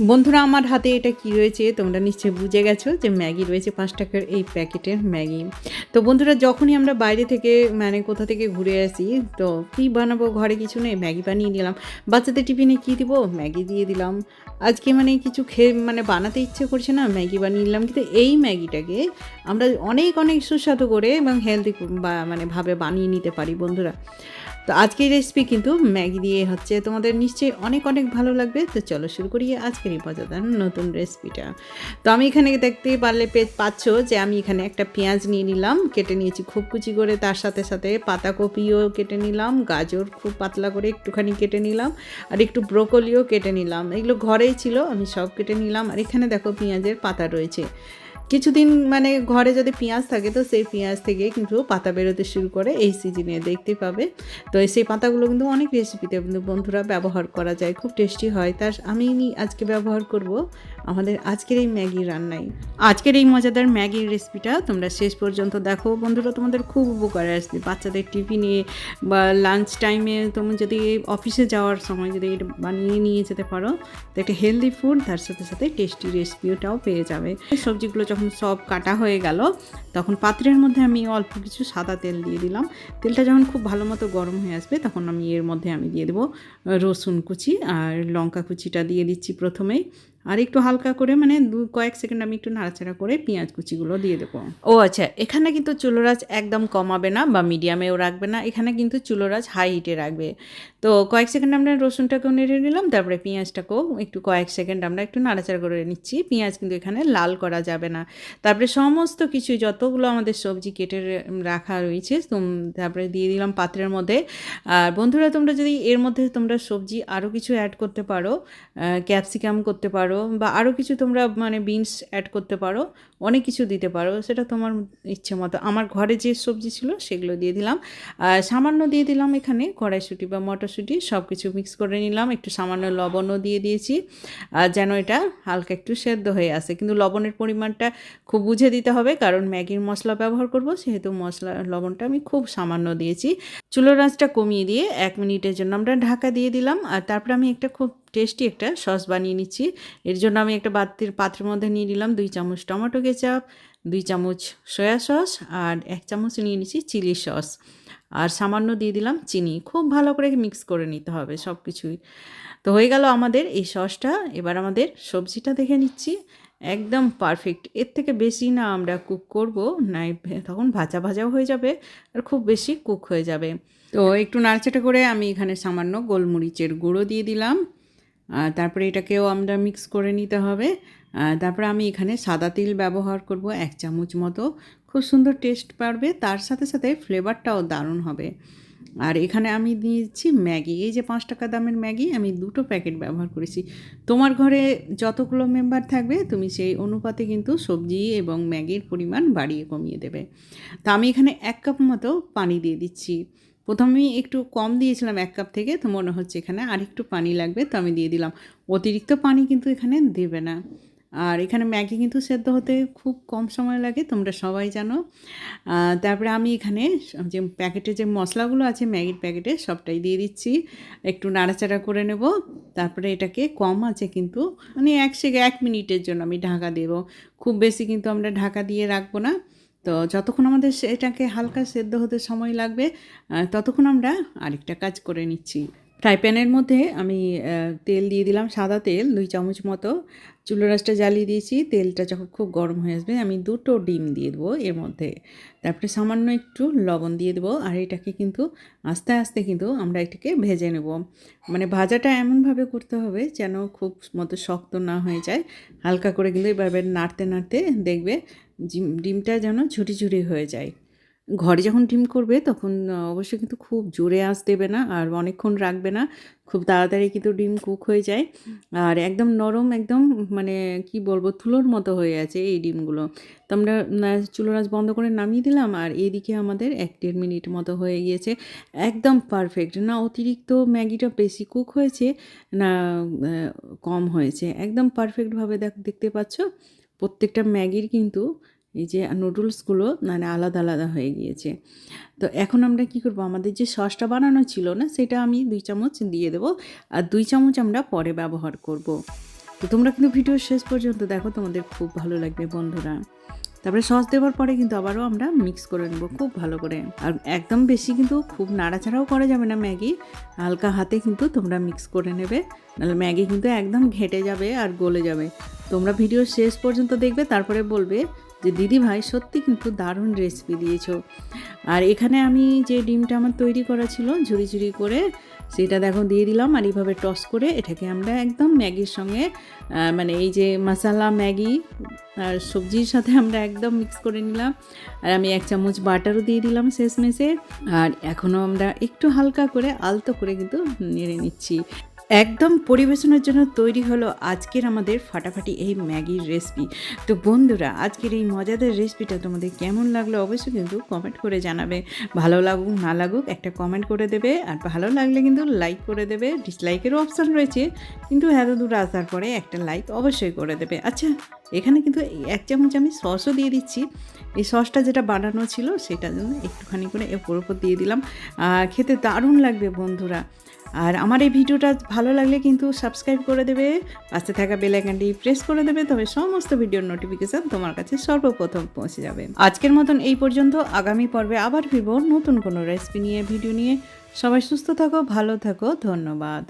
বন্ধুরা, আমার হাতে এটা কি রয়েছে? তোমরা নিশ্চয়ই বুঝে গেছো যে ম্যাগি রয়েছে পাঁচ টাকার এই প্যাকেটের ম্যাগি। তো বন্ধুরা, যখনই আমরা বাইরে থেকে মানে কোথা থেকে ঘুরে আসি, তো কী বানাবো, ঘরে কিছু নেই, ম্যাগি বানিয়ে নিলাম। বাচ্চাদের টিফিনে কী দিব? ম্যাগি দিয়ে দিলাম। আজকে মানে কিছু খেয়ে মানে বানাতে ইচ্ছে করছে না, ম্যাগি বানিয়ে নিলাম। কিন্তু এই ম্যাগিটাকে আমরা অনেক অনেক সুস্বাদু করে এবং হেলদি মানে ভাবে বানিয়ে নিতে পারি বন্ধুরা। তো আজকের রেসিপি কিন্তু ম্যাগি দিয়ে হচ্ছে তোমাদের নিশ্চয়ই অনেক অনেক ভালো লাগবে। তো চলো শুরু করি আজকের এই মজাদার নতুন রেসিপিটা তো আমি এখানে দেখতে পারলে পাচ্ছ যে আমি এখানে একটা পেঁয়াজ নিয়ে নিলাম, কেটে নিয়েছি খুব কুচি করে, তার সাথে সাথে পাতাকপিও কেটে নিলাম, গাজর খুব পাতলা করে একটুখানি কেটে নিলাম, আর একটু ব্রোকলিও কেটে নিলাম। এগুলো ঘরেই ছিল, আমি সব কেটে নিলাম। আর এখানে দেখো পেঁয়াজের পাতা রয়েছে। কিছুদিন মানে ঘরে যদি পেঁয়াজ থাকে, তো সেই পেঁয়াজ থেকে কিন্তু পাতা বেরোতে শুরু করে এই সিজনে দেখতে পাবে। তো সেই পাতাগুলো কিন্তু অনেক রেসিপিতে কিন্তু বন্ধুরা ব্যবহার করা যায়, খুব টেস্টি হয়। তার আমি আজকে ব্যবহার করব আমাদের আজকের এই ম্যাগি রান্নায়। আজকের এই মজাদার ম্যাগির রেসিপিটা তোমরা শেষ পর্যন্ত দেখো। বন্ধুরা, তোমাদের খুব উপকারে আসবে। বাচ্চাদের টিফিনে বা লাঞ্চ টাইমে তুমি যদি অফিসে যাওয়ার সময় যদি এটা বানিয়ে নিয়ে যেতে পারো, তো একটা হেলদি ফুড তার সাথে সাথে টেস্টি রেসিপিটাও পেয়ে যাবে। সবজিগুলো যখন সব কাটা হয়ে গেল, তখন পাত্রের মধ্যে আমি অল্প কিছু সাদা তেল দিয়ে দিলাম। তেলটা যখন খুব ভালো মতো গরম হয়ে আসবে, তখন আমি এর মধ্যে আমি দিয়ে দেবো রসুন কুচি আর লঙ্কা কুচিটা দিয়ে দিচ্ছি প্রথমেই। আর একটু হালকা করে মানে দু কয়েক সেকেন্ড আমি একটু নাড়াচাড়া করে পেঁয়াজ কুচিগুলো দিয়ে দেবো। ও আচ্ছা এখানে কিন্তু চুলোরাজ একদম কমাবে না বা মিডিয়ামেও রাখবে না, এখানে কিন্তু চুলোরাজ হাই হিটে রাখবে। তো কয়েক সেকেন্ড আমরা রসুনটাকেও নেড়ে নিলাম, তারপরে পেঁয়াজটাকেও একটু কয়েক সেকেন্ড আমরা একটু নাড়াচাড়া করে নিচ্ছি, পেঁয়াজ কিন্তু এখানে লাল করা যাবে না। তারপরে সমস্ত কিছু, যতগুলো আমাদের সবজি কেটে রাখা রয়েছে তারপরে দিয়ে দিলাম পাত্রের মধ্যে। আর বন্ধুরা, তোমরা যদি এর মধ্যে তোমরা সবজি আরও কিছু অ্যাড করতে পারো ক্যাপসিকাম করতে পারো বা আরও কিছু তোমরা মানে বিনস অ্যাড করতে পারো, অনেক কিছু দিতে পারো, সেটা তোমার ইচ্ছে মতো। আমার ঘরে যে সবজি ছিল সেগুলো দিয়ে দিলাম। সামান্য দিয়ে দিলাম এখানে কড়াইশুঁটি বা মটরশুঁটি সব কিছু মিক্স করে নিলাম। একটু সামান্য লবণও দিয়ে দিয়েছি। আর যেন এটা হালকা একটু সেদ্ধ হয়ে আসে। কিন্তু লবণের পরিমাণটা খুব বুঝে দিতে হবে, কারণ ম্যাগির মশলা ব্যবহার করব, সেহেতু মশলা, লবণটা আমি খুব সামান্য দিয়েছি। চুলোর আঁচটা কমিয়ে দিয়ে এক মিনিটের জন্য আমরা ঢাকা দিয়ে দিলাম। আর তারপরে আমি একটা খুব টেস্টি একটা সস বানিয়ে নিচ্ছি। এর জন্য আমি একটা বাতির পাত্রের মধ্যে নিয়ে নিলাম দুই চামচ টমেটো কেচাপ, দুই চামচ সয়া সস আর এক চামচ নিয়ে নিচ্ছি চিলি সস আর সামান্য দিয়ে দিলাম চিনি। খুব ভালো করে মিক্স করে নিতে হবে সব কিছুই তো হয়ে গেল আমাদের এই সসটা এবার আমাদের সবজিটা দেখে নিচ্ছি। একদম পারফেক্ট এর থেকে বেশি না আমরা কুক করব, নাই তখন ভাজা ভাজাও হয়ে যাবে আর খুব বেশি কুক হয়ে যাবে। তো একটু নাড়চাটা করে আমি এখানে সামান্য গোলমরিচের গুঁড়ো দিয়ে দিলাম। তারপরে এটাকেও আমরা মিক্স করে নিতে হবে। তারপরে আমি এখানে সাদা তিল ব্যবহার করব, এক চামচ মতো। খুব সুন্দর টেস্ট পারবে, তার সাথে সাথে ফ্লেভারটাও দারুণ হবে। আর এখানে আমি দিয়েছি ম্যাগি, এই যে পাঁচ টাকা দামের ম্যাগি, আমি দুটো প্যাকেট ব্যবহার করেছি। তোমার ঘরে যতগুলো মেম্বার থাকবে, তুমি সেই অনুপাতে কিন্তু সবজি এবং ম্যাগির পরিমাণ বাড়িয়ে কমিয়ে দেবে। তা আমি এখানে এক কাপ মতো পানি দিয়ে দিচ্ছি। প্রথমে একটু কম দিয়েছিলাম এক কাপ থেকে, তো মনে হচ্ছে এখানে আর একটু পানি লাগবে, তো আমি দিয়ে দিলাম। অতিরিক্ত পানি কিন্তু এখানে দেবে না। আর এখানে ম্যাগি কিন্তু সেদ্ধ হতে খুব কম সময় লাগে, তোমরা সবাই জানো। তারপরে আমি এখানে যে প্যাকেটে যে মশলাগুলো আছে, ম্যাগির প্যাকেটে সবটাই দিয়ে দিচ্ছি। একটু নাড়াচাড়া করে নেব। তারপরে এটাকে কম আছে কিন্তু মানে এক সেকে এক মিনিটের জন্য আমি ঢাকা দেব। খুব বেশি কিন্তু আমরা ঢাকা দিয়ে রাখব না। তো যতক্ষণ আমাদের এটাকে হালকা সেদ্ধ হতে সময় লাগবে ততক্ষণ আমরা আরেকটা কাজ করে নিচ্ছি। ফ্রাই প্যানের মধ্যে আমি তেল দিয়ে দিলাম সাদা তেল, দুই চামচ মতো। চুলো রাসটা জ্বালিয়ে দিয়েছি, তেলটা যখন খুব গরম হয়ে আসবে আমি দুটো ডিম দিয়ে দেবো এর মধ্যে। তারপরে সামান্য একটু লবণ দিয়ে দেবো আর এটাকে কিন্তু আস্তে আস্তে কিন্তু আমরা এটাকে ভেজে নেব। মানে ভাজাটা এমনভাবে করতে হবে যেন খুব মতো শক্ত না হয়ে যায়। হালকা করে কিন্তু এভাবে নাড়তে নাড়তে দেখবে ডিমটা যেন ঝুটি ঝুটি হয়ে যায়। ঘরে যখন ডিম করবে তখন অবশ্যই কিন্তু খুব জোরে আঁচ দেবে না আর অনেকক্ষণ রাখবে না। খুব তাড়াতাড়ি কিন্তু ডিম কুক হয়ে যায়। আর একদম নরম একদম মানে কি বলব তুলোর মতো হয়ে আছে এই ডিমগুলো। তো আমরা আহ, চুলোর আঁচ বন্ধ করে নামিয়ে দিলাম আর এদিকে আমাদের এক দেড় মিনিট মতো হয়ে গিয়েছে। একদম পারফেক্ট না অতিরিক্ত ম্যাগিটা বেশি কুক হয়েছে না কম হয়েছে। একদম পারফেক্টভাবে দেখ দেখতে পাচ্ছ? প্রত্যেকটা ম্যাগির কিন্তু এই যে নুডলসগুলো মানে আলাদা আলাদা হয়ে গিয়েছে। তো এখন আমরা কি করব? আমাদের যে সসটা বানানো ছিল না, সেটা আমি দুই চামচ দিয়ে দেবো আর দুই চামচ আমরা পরে ব্যবহার করব। তো তোমরা কিন্তু ভিডিও শেষ পর্যন্ত দেখো, তোমাদের খুব ভালো লাগবে বন্ধুরা। তারপরে সস দেওয়ার পরে কিন্তু আবারও আমরা মিক্স করে নেব খুব ভালো করে। আর একদম বেশি কিন্তু খুব নাড়াচাড়াও করা যাবে না ম্যাগি, হালকা হাতে কিন্তু তোমরা মিক্স করে নেবে। নাহলে ম্যাগি কিন্তু একদম ঘেটে যাবে আর গলে যাবে। তোমরা ভিডিও শেষ পর্যন্ত দেখবে, তারপরে বলবে যে, দিদি ভাই, সত্যি কিন্তু দারুণ রেসিপি দিয়েছ। আর এখানে আমি যে ডিমটা আমার তৈরি করা ছিল ঝুড়ি ঝুড়ি করে, সেটা দেখো দিয়ে দিলাম আর এইভাবে টস করে এটাকে আমরা একদম ম্যাগির সঙ্গে মানে এই যে মশালা ম্যাগি আর সবজির সাথে আমরা একদম মিক্স করে নিলাম। আর আমি এক চামচ বাটারও দিয়ে দিলাম শেষ মেশে আর এখনও আমরা একটু হালকা করে আলতো করে কিন্তু নেড়ে নিচ্ছি। একদম পরিবেশনের জন্য তৈরি হলো আজকের আমাদের ফাটাফাটি এই ম্যাগির রেসিপি তো বন্ধুরা, আজকের এই মজাদার রেসিপিটা তোমাদের কেমন লাগল অবশ্যই কিন্তু কমেন্ট করে জানাবে। ভালো লাগুক, না লাগুক, একটা কমেন্ট করে দেবে। আর ভালো লাগলে কিন্তু লাইক করে দেবে। ডিসলাইকেরও অপশান রয়েছে। কিন্তু এত দূর আসার পরে একটা লাইক অবশ্যই করে দেবে। আচ্ছা এখানে কিন্তু এক চামচ আমি সসও দিয়ে দিচ্ছি। এই সসটা যেটা বানানো ছিল সেটার জন্য একটুখানি করে এর উপর উপর দিয়ে দিলাম। খেতে দারুণ লাগবে বন্ধুরা। আর আমার এই ভিডিওটা ভালো লাগলে কিন্তু সাবস্ক্রাইব করে দেবে, পাশে থাকা বেল আইকনটি প্রেস করে দেবে, তবে সমস্ত ভিডিওর নোটিফিকেশান তোমার কাছে সর্বপ্রথম পৌঁছে যাবে। আজকের মতন এই পর্যন্ত, আগামী পর্বে আবার ফিরবো নতুন কোনো রেসিপি নিয়ে ভিডিও নিয়ে। সবাই সুস্থ থাকো, ভালো থাকো, ধন্যবাদ।